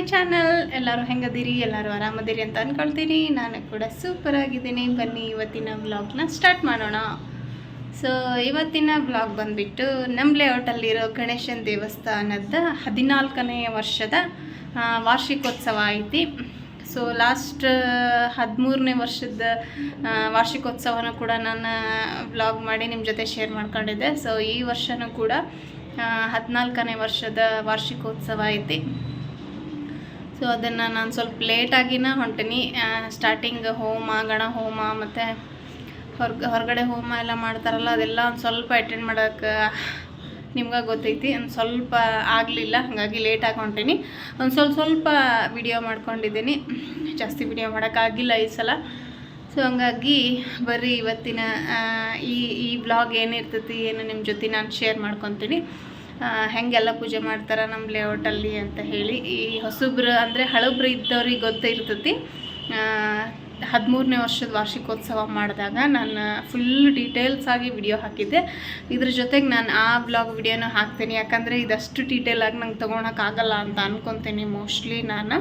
My channel. ಎಲ್ಲರೂ ಹೆಂಗದಿರಿ? ಎಲ್ಲರೂ ಆರಾಮದಿರಿ ಅಂತ ಅಂದ್ಕೊಳ್ತೀನಿ ನಾನು ಕೂಡ ಸೂಪರ್ ಆಗಿದ್ದೀನಿ. ಬನ್ನಿ ಇವತ್ತಿನ ವ್ಲಾಗ್ನ ಸ್ಟಾರ್ಟ್ ಮಾಡೋಣ. ಸೊ ಇವತ್ತಿನ ವ್ಲಾಗ್ ಬಂದುಬಿಟ್ಟು ನಮ್ಮ ಲೇಔಟಲ್ಲಿರೋ ಗಣೇಶನ ದೇವಸ್ಥಾನದ ಹದಿನಾಲ್ಕನೆಯ ವರ್ಷದ ವಾರ್ಷಿಕೋತ್ಸವ ಐತಿ. ಸೊ ಲಾಸ್ಟ್ ಹದಿಮೂರನೇ ವರ್ಷದ ವಾರ್ಷಿಕೋತ್ಸವನ ಕೂಡ ನಾನು ವ್ಲಾಗ್ ಮಾಡಿ ನಿಮ್ಮ ಜೊತೆ ಶೇರ್ ಮಾಡ್ಕೊಂಡಿದ್ದೆ. ಸೊ ಈ ವರ್ಷನೂ ಕೂಡ ಹದಿನಾಲ್ಕನೇ ವರ್ಷದ ವಾರ್ಷಿಕೋತ್ಸವ ಐತಿ. ಸೊ ಅದನ್ನು ನಾನು ಸ್ವಲ್ಪ ಲೇಟಾಗಿನ ಹೊಂಟೀನಿ. ಸ್ಟಾರ್ಟಿಂಗ್ ಹೋಮ ಗಣ ಹೋಮ ಮತ್ತು ಹೊರ್ಗ, ಹೊರಗಡೆ ಹೋಮ ಎಲ್ಲ ಮಾಡ್ತಾರಲ್ಲ, ಅದೆಲ್ಲ ಒಂದು ಸ್ವಲ್ಪ ಅಟೆಂಡ್ ಮಾಡೋಕ್ಕೆ ನಿಮ್ಗೆ ಗೊತ್ತೈತಿ. ಒಂದು ಸ್ವಲ್ಪ ಆಗಲಿಲ್ಲ, ಹಾಗಾಗಿ ಲೇಟಾಗಿ ಹೊಂಟೀನಿ. ಒಂದು ಸ್ವಲ್ಪ ಸ್ವಲ್ಪ ವಿಡಿಯೋ ಮಾಡ್ಕೊಂಡಿದ್ದೀನಿ. ಜಾಸ್ತಿ ವಿಡಿಯೋ ಮಾಡೋಕ್ಕಾಗಿಲ್ಲ ಈ ಸಲ. ಸೊ ಹಂಗಾಗಿ ಬರ್ರಿ ಇವತ್ತಿನ ಈ ಈ ಬ್ಲಾಗ್ ಏನಿರ್ತೈತಿ ಏನು ನಿಮ್ಮ ಜೊತೆ ನಾನು ಶೇರ್ ಮಾಡ್ಕೊತೀನಿ. ಹೆಂಗೆಲ್ಲ ಪೂಜೆ ಮಾಡ್ತಾರೆ ನಮ್ಮ ಲೇಔಟಲ್ಲಿ ಅಂತ ಹೇಳಿ, ಈ ಹೊಸಬ್ರು ಅಂದರೆ ಹಳಬ್ರು ಇದ್ದವ್ರಿಗೆ ಗೊತ್ತಿರ್ತೈತಿ. ಹದಿಮೂರನೇ ವರ್ಷದ ವಾರ್ಷಿಕೋತ್ಸವ ಮಾಡಿದಾಗ ನಾನು ಫುಲ್ ಡೀಟೇಲ್ಸ್ ಆಗಿ ವಿಡಿಯೋ ಹಾಕಿದ್ದೆ. ಇದ್ರ ಜೊತೆಗೆ ನಾನು ಆ ಬ್ಲಾಗ್ ವಿಡಿಯೋನ ಹಾಕ್ತೀನಿ, ಯಾಕಂದರೆ ಇದಷ್ಟು ಡೀಟೇಲಾಗಿ ನಂಗೆ ತೊಗೊಳಕ್ಕಾಗಲ್ಲ ಅಂತ ಅಂದ್ಕೊತೀನಿ ಮೋಸ್ಟ್ಲಿ ನಾನು.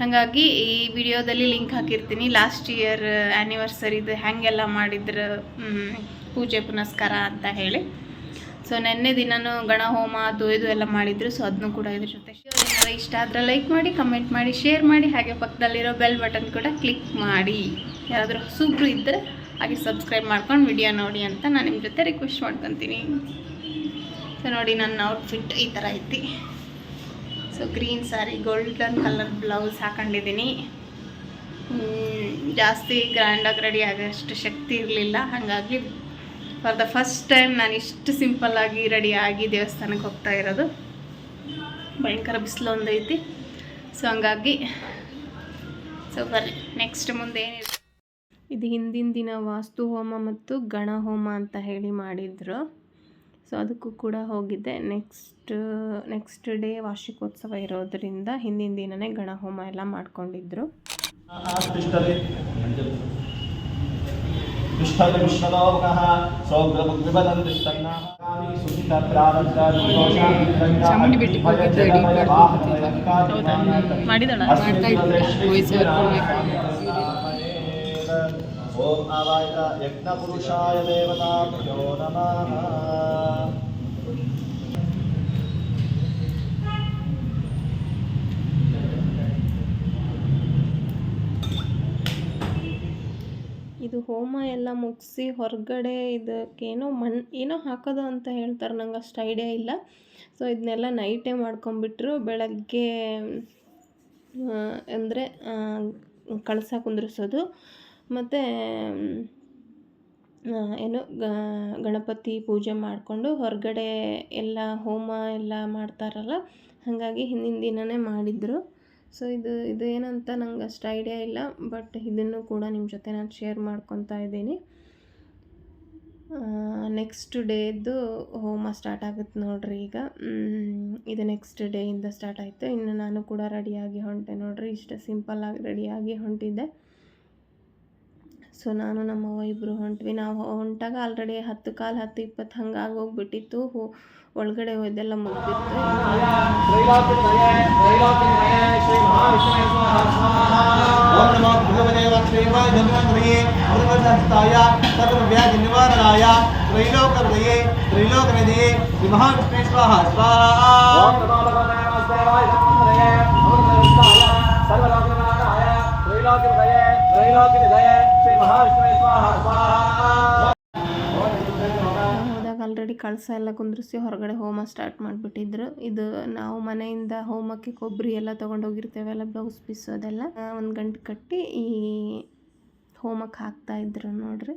ಹಾಗಾಗಿ ಈ ವಿಡಿಯೋದಲ್ಲಿ ಲಿಂಕ್ ಹಾಕಿರ್ತೀನಿ. ಲಾಸ್ಟ್ ಇಯರ್ ಆ್ಯನಿವರ್ಸರಿದು ಹೆಂಗೆಲ್ಲ ಮಾಡಿದ್ರು ಪೂಜೆ ಪುನಸ್ಕಾರ ಅಂತ ಹೇಳಿ. ಸೊ ನೆನ್ನೆ ದಿನನೂ ಗಣ ಹೋಮ, ಅದು ಇದು ಎಲ್ಲ ಮಾಡಿದ್ರು. ಸೊ ಅದನ್ನು ಕೂಡ ಇದ್ರ ಜೊತೆ ಇಷ್ಟ ಆದರೆ ಲೈಕ್ ಮಾಡಿ ಕಮೆಂಟ್ ಮಾಡಿ ಶೇರ್ ಮಾಡಿ. ಹಾಗೆ ಪಕ್ಕದಲ್ಲಿರೋ ಬೆಲ್ ಬಟನ್ ಕೂಡ ಕ್ಲಿಕ್ ಮಾಡಿ. ಯಾರಾದರೂ ಹೊಸಬ್ರು ಇದ್ದರೆ ಹಾಗೆ ಸಬ್ಸ್ಕ್ರೈಬ್ ಮಾಡ್ಕೊಂಡು ವಿಡಿಯೋ ನೋಡಿ ಅಂತ ನಾನು ನಿಮ್ಮ ಜೊತೆ ರಿಕ್ವೆಸ್ಟ್ ಮಾಡ್ಕೊತೀನಿ. ಸೊ ನೋಡಿ ನನ್ನ ಔಟ್ಫಿಟ್ ಈ ಥರ ಐತಿ. So green sari golden colour blouse ಹಾಕೊಂಡಿದ್ದೀನಿ. ಜಾಸ್ತಿ ಗ್ರ್ಯಾಂಡಾಗಿ ರೆಡಿ ಆಗೋಷ್ಟು ಶಕ್ತಿ ಇರಲಿಲ್ಲ. ಹಾಗಾಗಿ ಫಾರ್ ದ ಫಸ್ಟ್ ಟೈಮ್ ನಾನು ಇಷ್ಟು ಸಿಂಪಲ್ಲಾಗಿ ರೆಡಿಯಾಗಿ ದೇವಸ್ಥಾನಕ್ಕೆ ಹೋಗ್ತಾ ಇರೋದು. ಭಯಂಕರ ಬಿಸಿಲು ಒಂದೈತಿ. ಸೊ ಹಂಗಾಗಿ ಸೊ ಬರ್ರಿ. ನೆಕ್ಸ್ಟ್ ಮುಂದೆ ಏನಿದೆ? ಇದು ಹಿಂದಿನ ದಿನ ವಾಸ್ತು ಹೋಮ ಮತ್ತು ಗಣ ಹೋಮ ಅಂತ ಹೇಳಿ ಮಾಡಿದ್ರು. ಸೊ ಅದಕ್ಕೂ ಕೂಡ ಹೋಗಿದ್ದೆ. ನೆಕ್ಸ್ಟ್ ನೆಕ್ಸ್ಟ್ ಡೇ ವಾರ್ಷಿಕೋತ್ಸವ ಇರೋದರಿಂದ ಹಿಂದಿನ ದಿನನೇ ಗಣ ಹೋಮ ಎಲ್ಲ ಮಾಡ್ಕೊಂಡಿದ್ರು. विष्ठविष्णलोकः ॐ आवाय यज्ञपुरुषाय देवताभ्यो नमः ಇದು ಹೋಮ ಎಲ್ಲ ಮುಗಿಸಿ ಹೊರಗಡೆ ಇದಕ್ಕೇನೋ ಮಣ್, ಏನೋ ಹಾಕೋದು ಅಂತ ಹೇಳ್ತಾರೆ. ನಂಗೆ ಅಷ್ಟು ಐಡಿಯಾ ಇಲ್ಲ. ಸೊ ಇದನ್ನೆಲ್ಲ ನೈಟೇ ಮಾಡ್ಕೊಂಬಿಟ್ರು ಬೆಳಗ್ಗೆ ಅಂದರೆ ಕಳಸ ಕುಂದ್ರಿಸೋದು. ಮತ್ತು ಏನು ಗಣಪತಿ ಪೂಜೆ ಮಾಡಿಕೊಂಡು ಹೊರಗಡೆ ಎಲ್ಲ ಹೋಮ ಎಲ್ಲ ಮಾಡ್ತಾರಲ್ಲ, ಹಾಗಾಗಿ ಹಿಂದಿನ ದಿನವೇ ಮಾಡಿದರು. ಸೊ ಇದು ಇದು ಏನಂತ ನಂಗೆ ಅಷ್ಟು ಐಡಿಯಾ ಇಲ್ಲ ಬಟ್ ಇದನ್ನು ಕೂಡ ನಿಮ್ಮ ಜೊತೆ ನಾನು ಶೇರ್ ಮಾಡ್ಕೊತಾ ಇದ್ದೀನಿ. ನೆಕ್ಸ್ಟ್ ಡೇದು ಹೋಮ ಸ್ಟಾರ್ಟ್ ಆಗುತ್ತೆ ನೋಡ್ರಿ ಈಗ. ಇದು ನೆಕ್ಸ್ಟ್ ಡೇಯಿಂದ ಸ್ಟಾರ್ಟ್ ಆಯಿತು. ಇನ್ನು ನಾನು ಕೂಡ ರೆಡಿಯಾಗಿ ಹೊಂಟೆ ನೋಡ್ರಿ. ಇಷ್ಟು ಸಿಂಪಲ್ಲಾಗಿ ರೆಡಿಯಾಗಿ ಹೊಂಟಿದ್ದೆ. ಸೊ ನಾನು ನಮ್ಮವ್ವ ಇಬ್ಬರು ಹೊಂಟ್ವಿ ನಾವು ಹೊಂಟಾಗ ಆಲ್ರೆಡಿ ಹತ್ತು ಕಾಲು ಹತ್ತು ಇಪ್ಪತ್ತು ಹಂಗಾಗಿ ಹೋಗ್ಬಿಟ್ಟಿತ್ತು ಹೋ ಒಳಗಡೆ ಹೋದೆಲ್ಲ ಮುಗ್ದಿತ್ತು ಸರ್ವಲೋಕ ತ್ರೈಲೋಕಹೃದಯೇ ತ್ರೈಲೋಕನಿಧಯೇ ಶ್ರೀ ಮಹಾವಿಷ್ಣು ಸ್ವಾಹ ಸರ್ವಲೋಕ ಭಗವತೆ ವಾಸುದೇವಾಯ ಧನ್ವಂತರಯೇ ಆಲ್ರೆಡಿ ಕಳಸ ಎಲ್ಲ ಕುಂದ್ರಿಸಿ ಹೊರಗಡೆ ಹೋಮ ಸ್ಟಾರ್ಟ್ ಮಾಡಿಬಿಟ್ಟಿದ್ರು. ಇದು ನಾವು ಮನೆಯಿಂದ ಹೋಮಕ್ಕೆ ಕೊಬ್ಬರಿ ಎಲ್ಲ ತೊಗೊಂಡೋಗಿರ್ತೇವಲ್ಲ ಬ್ಲೌಸ್ ಪೀಸ್ ಅದೆಲ್ಲ. ಒಂದು ಗಂಟೆ ಕಟ್ಟಿ ಈ ಹೋಮಕ್ಕೆ ಹಾಕ್ತಾ ಇದ್ರು ನೋಡ್ರಿ.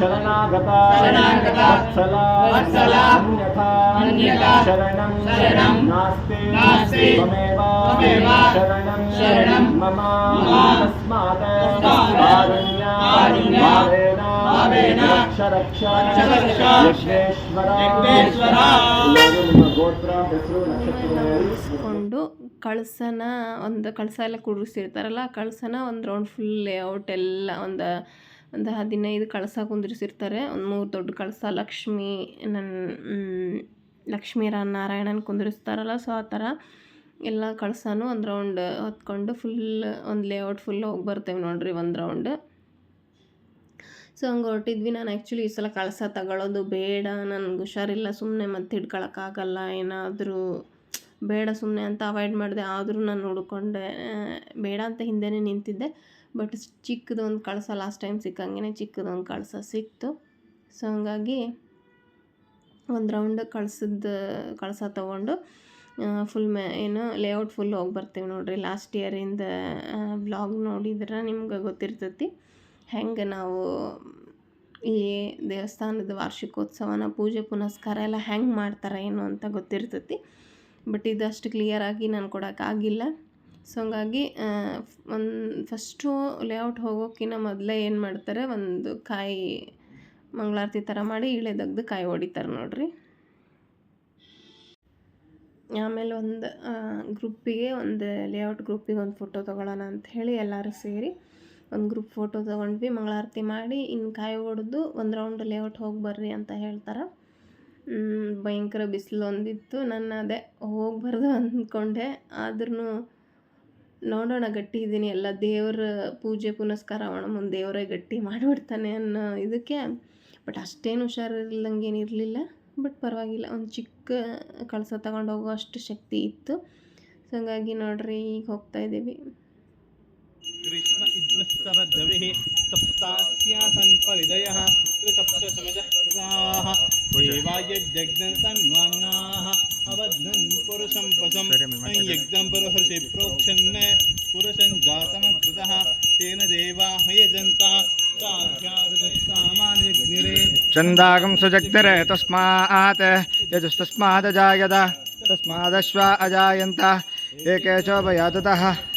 शरणागता वत्सला अन्यथा शरणं नास्ति त्वमेव शरणं मम तस्मात् कारुण्याभावेन रक्ष रक्ष ಯಜ್ಞೇಶ್ವರ ಇವಾಗ ನಿಮ್ಮ ಗೋತ್ರ ಹೆಸರು ನಕ್ಷತ್ರ ಇಸ್ಕೊಂಡು ಕಳಸನ ಒಂದು ಕಳಸ ಎಲ್ಲ ಕುಡಿಸಿರ್ತಾರಲ್ಲ ಆ ಕಳಸನ ಒಂದು ರೌಂಡ್ ಫುಲ್ ಲೇಔಟ್ ಎಲ್ಲ ಒಂದು ಒಂದು ಹದಿನೈದು ಕಳಸ ಕುಂದಿರಿಸಿರ್ತಾರೆ. ಒಂದು ಮೂರು ದೊಡ್ಡ ಕಳಸ ಲಕ್ಷ್ಮಿ ನನ್ನ ಲಕ್ಷ್ಮೀ ನಾರಾಯಣನ ಕುಂದಿರಿಸ್ತಾರಲ್ಲ, ಸೊ ಆ ಥರ ಎಲ್ಲ ಕಳಸನೂ ಒಂದು ರೌಂಡ್ ಹೊತ್ಕೊಂಡು ಫುಲ್ ಒಂದು ಲೇಔಟ್ ಫುಲ್ ಹೋಗಿ ಬರ್ತೇವೆ ನೋಡಿರಿ ಒಂದು ರೌಂಡ್. ಸೊ ಹಂಗೆ ಹೊರಟಿದ್ವಿ. ನಾನು ಆ್ಯಕ್ಚುಲಿ ಈ ಸಲ ಕಳಸ ತಗೊಳ್ಳೋದು ಬೇಡ. ನನಗೆ ಹುಷಾರಿಲ್ಲ ಸುಮ್ಮನೆ ಮತ್ತೆ ಹಿಡ್ಕೊಳಕ್ಕಾಗಲ್ಲ ಏನಾದರೂ ಬೇಡ ಸುಮ್ಮನೆ ಅಂತ ಅವಾಯ್ಡ್ ಮಾಡಿದೆ. ಆದರೂ ನಾನು ಹುಡ್ಕೊಂಡೆ ಬೇಡ ಅಂತ ಹಿಂದೆನೇ ನಿಂತಿದ್ದೆ. ಬಟ್ ಚಿಕ್ಕದು ಒಂದು ಕಳಸ ಲಾಸ್ಟ್ ಟೈಮ್ ಸಿಕ್ಕಂಗೆ ಚಿಕ್ಕದು ಒಂದು ಕಳಸ ಸಿಕ್ತು. ಸೊ, ಹಂಗಾಗಿ ಒಂದು ರೌಂಡ್ ಕಳ್ಸದ ಕಳಸ ತೊಗೊಂಡು ಫುಲ್ ಮೇ, ಏನು ಲೇಔಟ್ ಫುಲ್ ಹೋಗಿ ಬರ್ತೀವಿ ನೋಡಿರಿ. ಲಾಸ್ಟ್ ಇಯರಿಂದ ಬ್ಲಾಗ್ ನೋಡಿದ್ರೆ ನಿಮ್ಗೆ ಗೊತ್ತಿರ್ತೈತಿ. ಹೆಂಗೆ ನಾವು ಈ ದೇವಸ್ಥಾನದ ವಾರ್ಷಿಕೋತ್ಸವನ ಪೂಜೆ ಪುನಸ್ಕಾರ ಎಲ್ಲ ಹೆಂಗೆ ಮಾಡ್ತಾರೆ, ಏನು ಅಂತ ಗೊತ್ತಿರ್ತೈತಿ. ಬಟ್ ಇದು ಅಷ್ಟು ಕ್ಲಿಯರಾಗಿ ನಾನು ಕೊಡೋಕ್ಕಾಗಿಲ್ಲ ಸೊ ಹಂಗಾಗಿ ಒಂದು ಫಸ್ಟು ಲೇಔಟ್ ಹೋಗೋಕ್ಕಿಂತ ಮೊದಲೇ ಏನು ಮಾಡ್ತಾರೆ, ಒಂದು ಕಾಯಿ ಮಂಗಳಾರತಿ ಥರ ಮಾಡಿ ಇಳೆ ಕಾಯಿ ಹೊಡಿತಾರೆ ನೋಡಿರಿ. ಆಮೇಲೆ ಒಂದು ಗ್ರೂಪಿಗೆ, ಒಂದು ಲೇಔಟ್ ಗ್ರೂಪಿಗೆ ಒಂದು ಫೋಟೋ ತೊಗೊಳ್ಳೋಣ ಅಂತ ಹೇಳಿ ಎಲ್ಲರೂ ಸೇರಿ ಒಂದು ಗ್ರೂಪ್ ಫೋಟೋ ತೊಗೊಂಡ್ವಿ. ಮಂಗಳಾರತಿ ಮಾಡಿ ಇನ್ನು ಕಾಯಿ ಹೊಡೆದು ಒಂದು ರೌಂಡ್ ಲೇಔಟ್ ಹೋಗಿ ಬರ್ರಿ ಅಂತ ಹೇಳ್ತಾರೆ. ಭಯಂಕರ ಬಿಸಿಲು ಒಂದಿತ್ತು. ನಾನು ಅದೇ ಹೋಗ್ಬಾರ್ದು ಅಂದ್ಕೊಂಡೆ. ಆದ್ರೂ ನೋಡೋಣ, ಗಟ್ಟಿ ಇದ್ದೀನಿ. ಎಲ್ಲ ದೇವ್ರ ಪೂಜೆ ಪುನಸ್ಕಾರ ಅವಣ ಮುಂದೆ ದೇವರೇ ಗಟ್ಟಿ ಮಾಡಿಬಿಡ್ತಾನೆ ಅನ್ನೋ ಇದಕ್ಕೆ. ಬಟ್ ಅಷ್ಟೇನು ಹುಷಾರಿಲ್ಲಂಗೆ ಇರಲಿಲ್ಲ. ಬಟ್ ಪರವಾಗಿಲ್ಲ. ಒಂದು ಚಿಕ್ಕ ಕಳಸ ತಗೊಂಡು ಹೋಗೋ ಅಷ್ಟು ಶಕ್ತಿ ಇತ್ತು. ಸೊ ಹಂಗಾಗಿ ನೋಡ್ರಿ, ಈಗ ಹೋಗ್ತಾ ಇದ್ದೀವಿ ग्रीष्म इद्वत्सरधविः सप्तास्यासन् परिदयः त्रिसप्तसमजः देवाय पुरुषं पशं यज्ञं पुरुषं तेन देवाः यजन्ता छन्दागं सुजग्निरे तस्मात् यजुस्तस्मादजायत तस्मादश्वा अजायन्त एकेशोपयाततः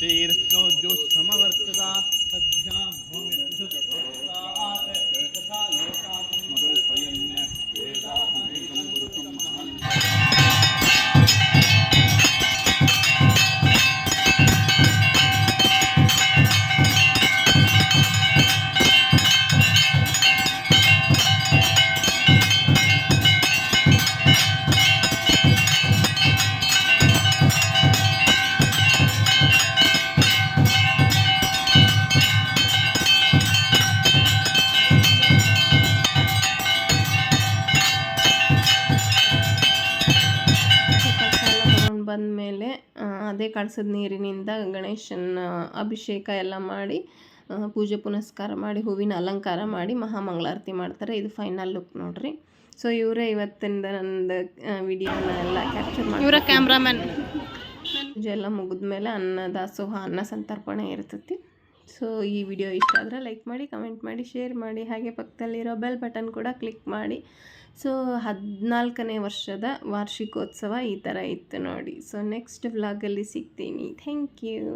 श्रीरत्नोद्योः समवर्तता सद्या भूमि ಅದೇ ಕಳಸದ ನೀರಿನಿಂದ ಗಣೇಶನ ಅಭಿಷೇಕ ಎಲ್ಲ ಮಾಡಿ ಪೂಜೆ ಪುನಸ್ಕಾರ ಮಾಡಿ ಹೂವಿನ ಅಲಂಕಾರ ಮಾಡಿ ಮಹಾಮಂಗಳಾರತಿ ಮಾಡ್ತಾರೆ. ಇದು ಫೈನಲ್ ಲುಕ್ ನೋಡ್ರಿ. ಸೊ ಇವರೇ ಇವತ್ತಿಂದ ನಂದು ವಿಡಿಯೋನ ಎಲ್ಲ ಕ್ಯಾಪ್ಚರ್ ಮಾಡಿ ಇವರ ಕ್ಯಾಮ್ರಾಮನ್ ಪೂಜೆ ಎಲ್ಲ ಮುಗಿದ್ಮೇಲೆ ಅನ್ನ ದಾಸೋಹ ಅನ್ನ ಸಂತರ್ಪಣೆ ಇರ್ತೈತಿ. ಸೊ ಈ ವಿಡಿಯೋ ಇಷ್ಟ ಆದರೆ ಲೈಕ್ ಮಾಡಿ ಕಮೆಂಟ್ ಮಾಡಿ ಶೇರ್ ಮಾಡಿ. ಹಾಗೆ ಪಕ್ಕದಲ್ಲಿರೋ ಬೆಲ್ ಬಟನ್ ಕೂಡ ಕ್ಲಿಕ್ ಮಾಡಿ. ಸೊ ಹದಿನಾಲ್ಕನೇ ವರ್ಷದ ವಾರ್ಷಿಕೋತ್ಸವ ಈ ಥರ ಇತ್ತು ನೋಡಿ. ಸೊ ನೆಕ್ಸ್ಟ್ ವ್ಲಾಗಲ್ಲಿ ಸಿಗ್ತೀನಿ. Thank you